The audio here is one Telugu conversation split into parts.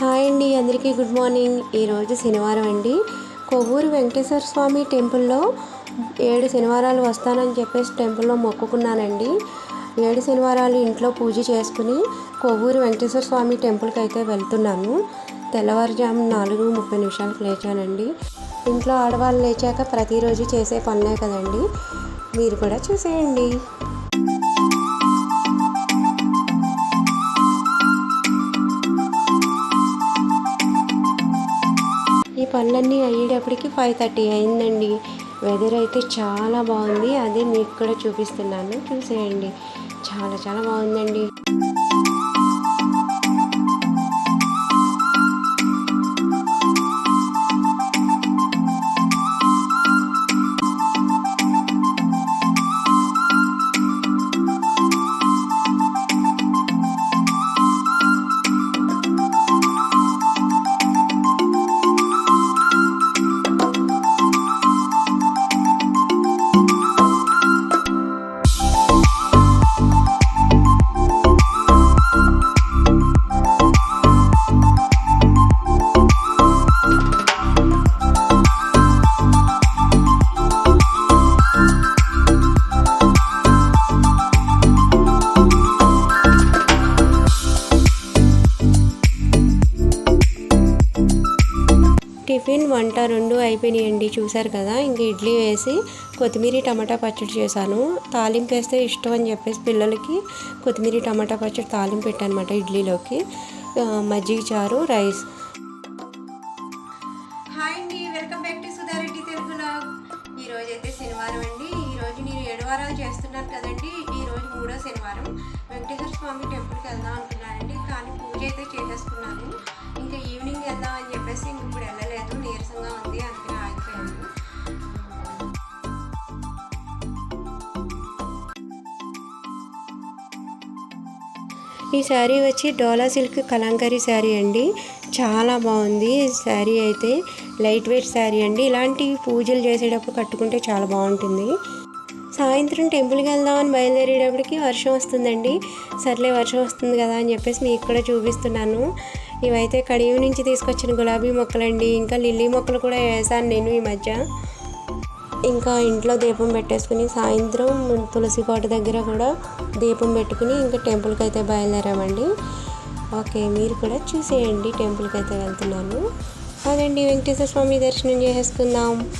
హాయ్ అండి అందరికీ గుడ్ మార్నింగ్. ఈరోజు శనివారం అండి. కొవ్వూరు వెంకటేశ్వర స్వామి టెంపుల్లో ఏడు శనివారాలు వస్తానని చెప్పేసి టెంపుల్లో మొక్కుకున్నానండి. ఏడు శనివారాలు ఇంట్లో పూజ చేసుకుని కొవ్వూరు వెంకటేశ్వర స్వామి టెంపుల్కి అయితే వెళ్తున్నాను. తెల్లవారుజాము నాలుగు ముప్పై నిమిషాలకు లేచానండి. ఇంట్లో ఆడవాళ్ళు లేచాక ప్రతిరోజు చేసే పనులే కదండి. మీరు కూడా చూసేయండి. పనులన్నీ అయ్యేటప్పటికి ఫైవ్ థర్టీ అయిందండి. వెదర్ అయితే చాలా బాగుంది. అదే మీకు కూడా చూపిస్తున్నాను. చూసేయండి. చాలా చాలా బాగుందండి. టిఫిన్ వంట రెండు అయిపోయినాయండి. చూసారు కదా ఇంక ఇడ్లీ వేసి కొత్తిమీర టమాటా పచ్చడి చేశాను. తాలింపు వేస్తే ఇష్టం అని చెప్పేసి పిల్లలకి కొత్తిమీర టమాటా పచ్చడి తాలింపు పెట్టానమాట ఇడ్లీలోకి. మజ్జిగ చారు రైస్. హాయ్ అండి welcome back to Sudha Reddy Telugu log. అయితే శనివారం అండి. ఈ రోజు నేను ఏడు వారాలు చేస్తున్నాను కదండి. ఈరోజు మూడో శనివారం. ఈ శారీ వచ్చి డోలా సిల్క్ కలంకారీ శారీ అండి. చాలా బాగుంది. ఈ శారీ అయితే లైట్ వెయిట్ శారీ అండి. ఇలాంటి పూజలు చేసేటప్పుడు కట్టుకుంటే చాలా బాగుంటుంది. సాయంత్రం టెంపుల్కి వెళ్దామని బయలుదేరేటప్పటికి వర్షం వస్తుందండి. సర్లే వర్షం వస్తుంది కదా అని చెప్పేసి మీకు కూడా చూపిస్తున్నాను. ఇవైతే కడియం నుంచి తీసుకొచ్చిన గులాబీ మొక్కలండి. ఇంకా లిల్లీ మొక్కలు కూడా వేసాను నేను ఈ మధ్య. ఇంకా ఇంట్లో దీపం పెట్టేసుకుని సాయంత్రం తులసి కోట దగ్గర కూడా దీపం పెట్టుకుని ఇంకా టెంపుల్కి అయితే బయలుదేరామండి. ఓకే మీరు కూడా చూసేయండి టెంపుల్కి అయితే వెళ్తున్నాను. అదండి వెంకటేశ్వర స్వామి దర్శనం చేసేసుకుందాం.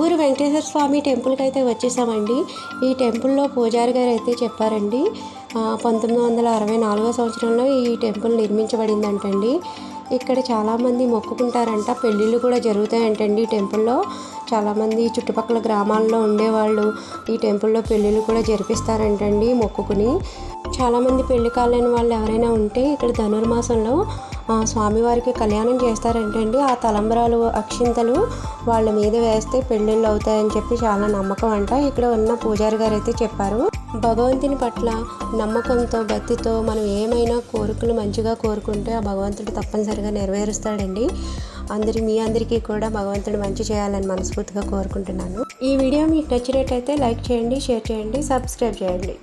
కొవ్వూరు వెంకటేశ్వర స్వామి టెంపుల్కి అయితే వచ్చేసామండి. ఈ టెంపుల్లో పూజారి గారు అయితే చెప్పారండి పంతొమ్మిది వందల అరవై నాలుగో సంవత్సరంలో ఈ టెంపుల్ నిర్మించబడిందంటండి. ఇక్కడ చాలామంది మొక్కుకుంటారంట పెళ్ళిళ్ళు కూడా జరుగుతాయంటండి ఈ టెంపుల్లో చాలామంది చుట్టుపక్కల గ్రామాల్లో ఉండేవాళ్ళు ఈ టెంపుల్లో పెళ్ళిళ్ళు కూడా జరిపిస్తారంటండి మొక్కుకుని. చాలామంది పెళ్ళి కాలేని వాళ్ళు ఎవరైనా ఉంటే ఇక్కడ ధనుర్మాసంలో స్వామివారికి కళ్యాణం చేస్తారంటండి. ఆ తలంబరాలు అక్షింతలు వాళ్ళ మీద వేస్తే పెళ్ళిళ్ళు అవుతాయని చెప్పి చాలా నమ్మకం అంట. ఇక్కడ ఉన్న పూజారి గారు అయితే చెప్పారు. భగవంతుని పట్ల నమ్మకంతో భక్తితో మనం ఏమైనా కోరికలు మంచిగా కోరుకుంటే ఆ భగవంతుడు తప్పనిసరిగా నెరవేరుస్తాడండి. అందరి మీ అందరికీ కూడా భగవంతుడు మంచి చేయాలని మనస్ఫూర్తిగా కోరుకుంటున్నాను. ఈ వీడియో మీకు నచ్చినట్టయితే లైక్ చేయండి షేర్ చేయండి సబ్స్క్రైబ్ చేయండి.